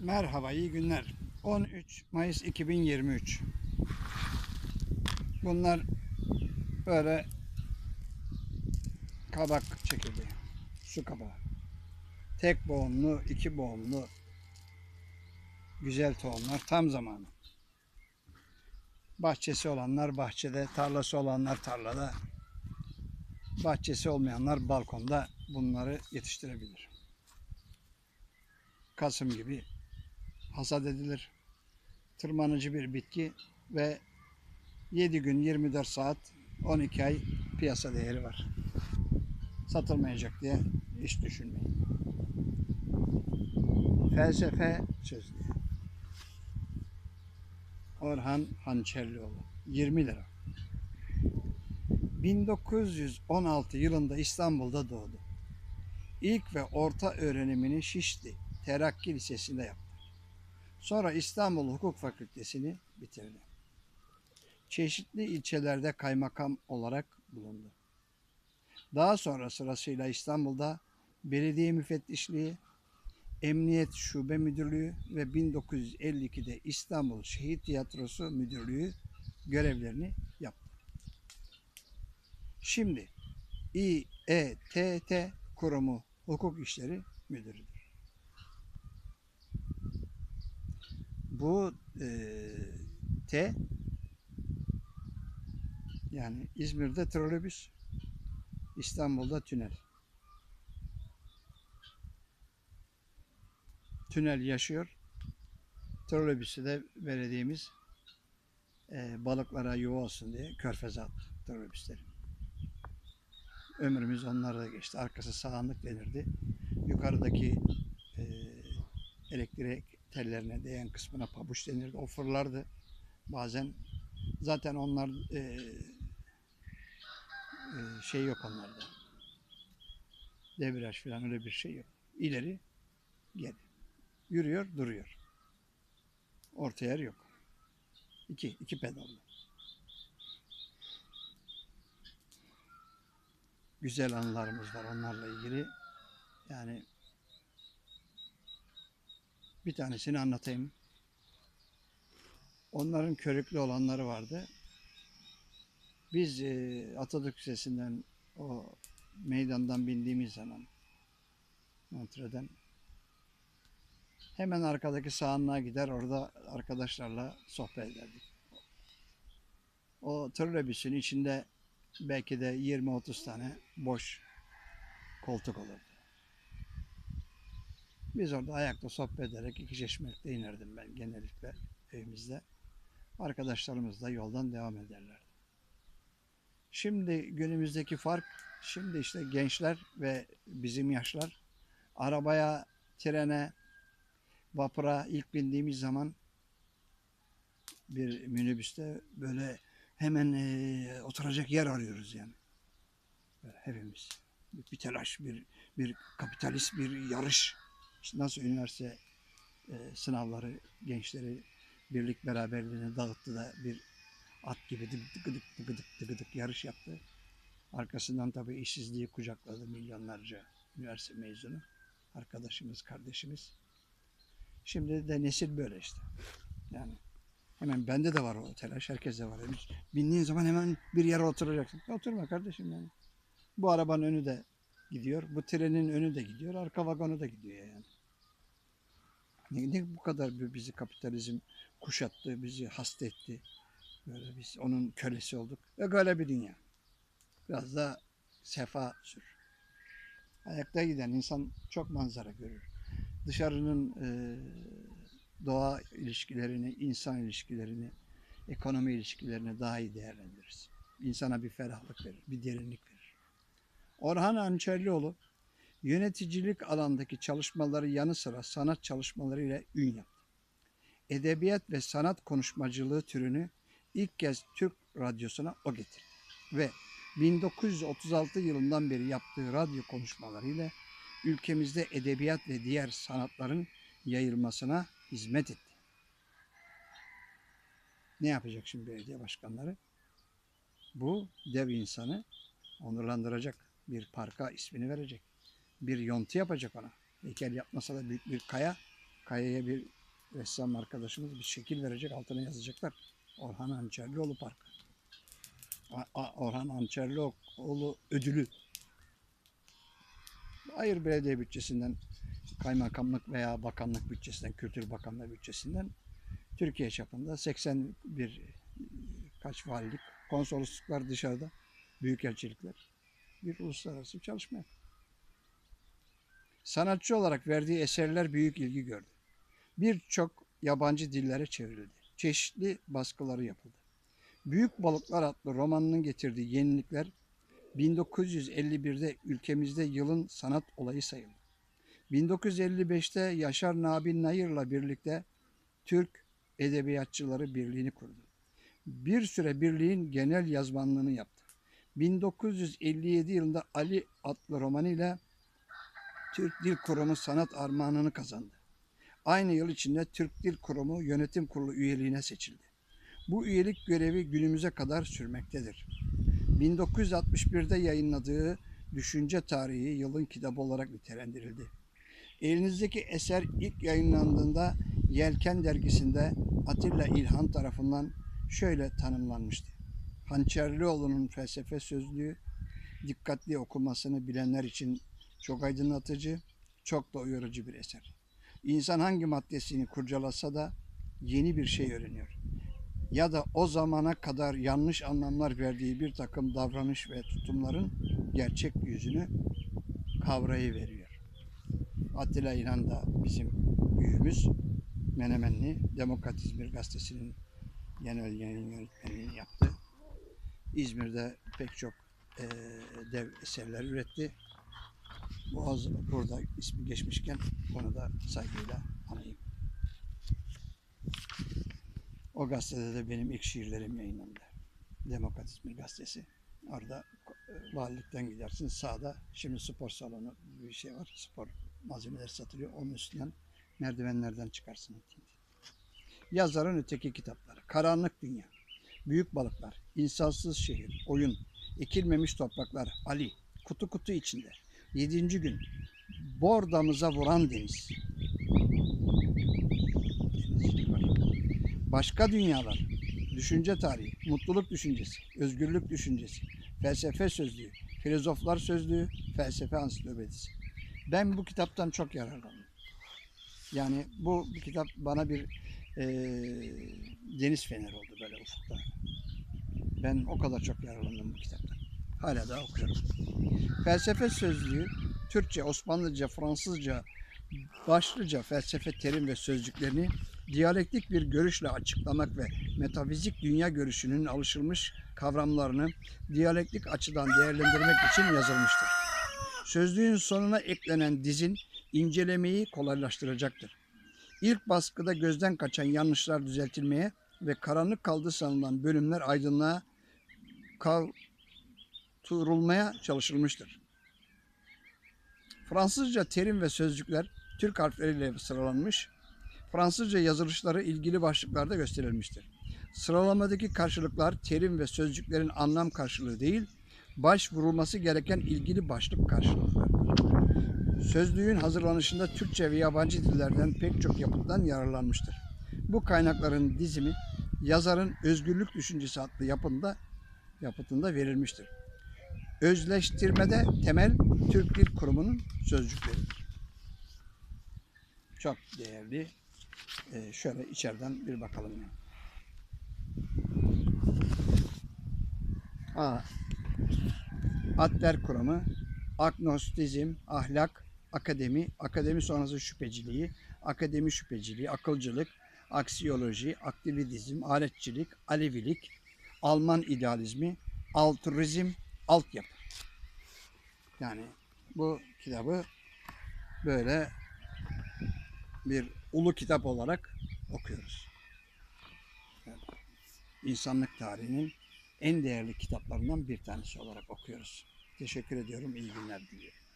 Merhaba, iyi günler. 13 Mayıs 2023. Bunlar böyle kabak çekirdeği. Su kabağı. Tek boğumlu, iki boğumlu güzel tohumlar tam zamanı. Bahçesi olanlar bahçede, tarlası olanlar tarlada, bahçesi olmayanlar balkonda bunları yetiştirebilir. Kasım gibi hasat edilir. Tırmanıcı bir bitki ve 7 gün 24 saat 12 ay piyasa değeri var. Satılmayacak diye hiç düşünmeyin. Felsefe sözlüğü. Orhan Hançerlioğlu. 20 lira. 1916 yılında İstanbul'da doğdu. İlk ve orta öğrenimini Şişli Terakki Lisesi'nde yaptı. Sonra İstanbul Hukuk Fakültesini bitirdi. Çeşitli ilçelerde kaymakam olarak bulundu. Daha sonra sırasıyla İstanbul'da Belediye Müfettişliği, Emniyet Şube Müdürlüğü ve 1952'de İstanbul Şehit Tiyatrosu Müdürlüğü görevlerini yaptı. Şimdi İETT Kurumu Hukuk İşleri Müdürüdür. Bu e, T yani İzmir'de trolebüs, İstanbul'da tünel. Tünel yaşıyor. Trolebüsü de belediyemiz e, balıklara yuva olsun diye körfeze attı trolebüsleri. Ömrümüz onlarda geçti. Arkası sağanlık denirdi. Yukarıdaki e, elektrik tellerine değen kısmına pabuç denirdi. O fırlardı. Bazen zaten onlar e, e, şey yok onlarda. Debriyaj falan öyle bir şey yok. İleri geri. Yürüyor duruyor. Orta yer yok. İki, iki pedallı. Güzel anılarımız var onlarla ilgili. Yani bir tanesini anlatayım. Onların körüklü olanları vardı. Biz e, Atatürk Lisesi'nden o meydandan bindiğimiz zaman Montre'den hemen arkadaki sahanlığa gider orada arkadaşlarla sohbet ederdik. O trolebüsün içinde belki de 20-30 tane boş koltuk olurdu. Biz orada ayakta sohbet ederek iki çeşmekte inerdim ben genellikle evimizde. Arkadaşlarımız da yoldan devam ederlerdi. Şimdi günümüzdeki fark, şimdi işte gençler ve bizim yaşlar arabaya, trene, vapura ilk bindiğimiz zaman bir minibüste böyle hemen eee, oturacak yer arıyoruz yani. Böyle hepimiz. Bir telaş, bir, bir kapitalist bir yarış. Nasıl üniversite e, sınavları gençleri birlik beraberliğini dağıttı da bir at gibi dık dık dık yarış yaptı. Arkasından tabii işsizliği kucakladı milyonlarca üniversite mezunu. Arkadaşımız, kardeşimiz. Şimdi de nesil böyle işte. Yani hemen bende de var o telaş, herkeste var. Bindiğin zaman hemen bir yere oturacaksın. Oturma kardeşim yani. Bu arabanın önü de gidiyor. Bu trenin önü de gidiyor. Arka vagonu da gidiyor yani. Ne, bu kadar bizi kapitalizm kuşattı, bizi hasta etti. Böyle biz onun kölesi olduk. Ve böyle bir dünya. Biraz da sefa sür. Ayakta giden insan çok manzara görür. Dışarının e, doğa ilişkilerini, insan ilişkilerini, ekonomi ilişkilerini daha iyi değerlendiririz. İnsana bir ferahlık verir, bir derinlik verir. Orhan Hançerlioğlu yöneticilik alandaki çalışmaları yanı sıra sanat çalışmalarıyla ün yaptı. Edebiyat ve sanat konuşmacılığı türünü ilk kez Türk radyosuna o getirdi. Ve 1936 yılından beri yaptığı radyo konuşmalarıyla ülkemizde edebiyat ve diğer sanatların yayılmasına hizmet etti. Ne yapacak şimdi belediye başkanları? Bu dev insanı onurlandıracak. Bir parka ismini verecek. Bir yontu yapacak ona. Heykel yapmasa da büyük bir kaya kayaya bir ressam arkadaşımız bir şekil verecek altına yazacaklar. Orhan Hançerlioğlu Parkı. Orhan Hançerlioğlu ödülü. Hayır belediye bütçesinden kaymakamlık veya bakanlık bütçesinden, Kültür Bakanlığı bütçesinden Türkiye çapında 81 kaç valilik, konsolosluklar dışarıda, büyükelçilikler bir uluslararası çalışma yapıyor. Sanatçı olarak verdiği eserler büyük ilgi gördü. Birçok yabancı dillere çevrildi. Çeşitli baskıları yapıldı. Büyük Balıklar adlı romanının getirdiği yenilikler 1951'de ülkemizde yılın sanat olayı sayıldı. 1955'te Yaşar Nabi Nayır'la birlikte Türk Edebiyatçıları Birliği'ni kurdu. Bir süre birliğin genel yazmanlığını yaptı. 1957 yılında Ali adlı romanıyla Türk Dil Kurumu sanat armağanını kazandı. Aynı yıl içinde Türk Dil Kurumu Yönetim Kurulu üyeliğine seçildi. Bu üyelik görevi günümüze kadar sürmektedir. 1961'de yayınladığı Düşünce Tarihi yılın kitabı olarak nitelendirildi. Elinizdeki eser ilk yayınlandığında Yelken dergisinde Atilla İlhan tarafından şöyle tanımlanmıştı. Hançerlioğlu'nun felsefe sözlüğü dikkatli okumasını bilenler için çok aydınlatıcı, çok da uyarıcı bir eser. İnsan hangi maddesini kurcalasa da yeni bir şey öğreniyor. Ya da o zamana kadar yanlış anlamlar verdiği bir takım davranış ve tutumların gerçek yüzünü kavrayıveriyor. Atilla İlhan da bizim büyüğümüz. Menemenli Demokrat İzmir Gazetesi'nin genel yayın yönetmenliğini yaptı. İzmir'de pek çok eee, dev eserler üretti. Boğaz burada ismi geçmişken onu da saygıyla anayım. O gazetede de benim ilk şiirlerim yayınlandı. Demokrat İzmir Gazetesi. Orada e, valilikten gidersin sağda şimdi spor salonu bir şey var. Spor malzemeleri satılıyor. Onun üstünden merdivenlerden çıkarsın. Yazarın öteki kitapları. Karanlık Dünya. Büyük Balıklar. İnsansız Şehir. Oyun. Ekilmemiş Topraklar. Ali. Kutu kutu içinde. Yedinci gün. Bordamıza vuran deniz. Başka dünyalar. Düşünce tarihi. Mutluluk düşüncesi. Özgürlük düşüncesi. Felsefe sözlüğü. Filozoflar sözlüğü. Felsefe ansiklopedisi. Ben bu kitaptan çok yararlandım. Yani bu kitap bana bir eee, deniz feneri oldu böyle ufukta. Ben o kadar çok yararlandım bu kitaptan. Hala da okuyorum. Felsefe sözlüğü Türkçe, Osmanlıca, Fransızca, başlıca felsefe terim ve sözcüklerini diyalektik bir görüşle açıklamak ve metafizik dünya görüşünün alışılmış kavramlarını diyalektik açıdan değerlendirmek için yazılmıştır. Sözlüğün sonuna eklenen dizin incelemeyi kolaylaştıracaktır. İlk baskıda gözden kaçan yanlışlar düzeltilmeye ve karanlık kaldı sanılan bölümler aydınlığa kavturulmaya çalışılmıştır. Fransızca terim ve sözcükler Türk harfleriyle sıralanmış, Fransızca yazılışları ilgili başlıklarda gösterilmiştir. Sıralamadaki karşılıklar terim ve sözcüklerin anlam karşılığı değil, başvurulması gereken ilgili başlık karşılığıdır. Sözlüğün hazırlanışında Türkçe ve yabancı dillerden pek çok yapıttan yararlanmıştır. Bu kaynakların dizimi yazarın Özgürlük Düşüncesi adlı yapında, yapıtında verilmiştir. Özleştirmede temel Türk Dil Kurumu'nun sözcükleridir. Çok değerli. Ee, şöyle içeriden bir bakalım. Yani. A. Adler Kuramı, Agnostizm, Ahlak, Akademi, Akademi sonrası şüpheciliği, Akademi şüpheciliği, Akılcılık, Aksiyoloji, Aktivizm, Aletçilik, Alevilik, Alman idealizmi, Altruizm, Altyapı. Yani bu kitabı böyle bir ulu kitap olarak okuyoruz. Yani insanlık tarihinin en değerli kitaplarından bir tanesi olarak okuyoruz. Teşekkür ediyorum. İyi günler diliyorum.